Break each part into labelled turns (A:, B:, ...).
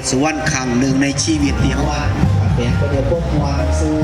A: ศสุวรรณครั้งหนึ่งในชีวิตเดียวว่าเป็นประเดี๋ยวพวกมวลสู้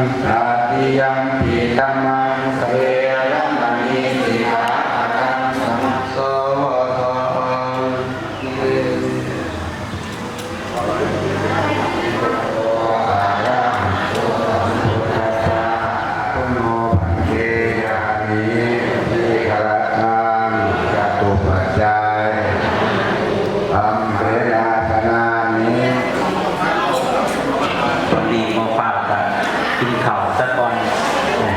B: ติยังตาติยังปิตมังเสรมณีสิกาตังสมโสโ
C: กินข้าวสักก่อน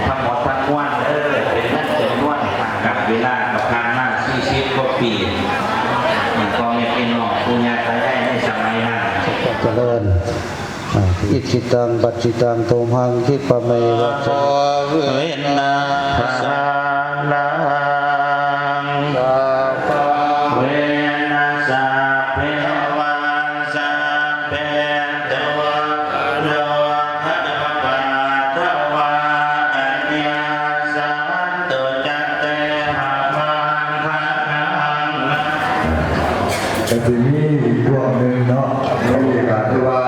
C: พักหมดพักม้วนเออเป็นนั่นเป็นนวดกับเวลากับทางหน้าชีชิตก็ปีมันก็ไม่เป็นหรอกปุญญาตายายในสมัยนั้น
B: เจริญอ่าอิจิตังปัจจิตังตุมหังคิปะเมวะโอ
C: เวนะภะคะ
B: แต่ทีนี้พวกหนึ่งเนาะมีการที่ว่า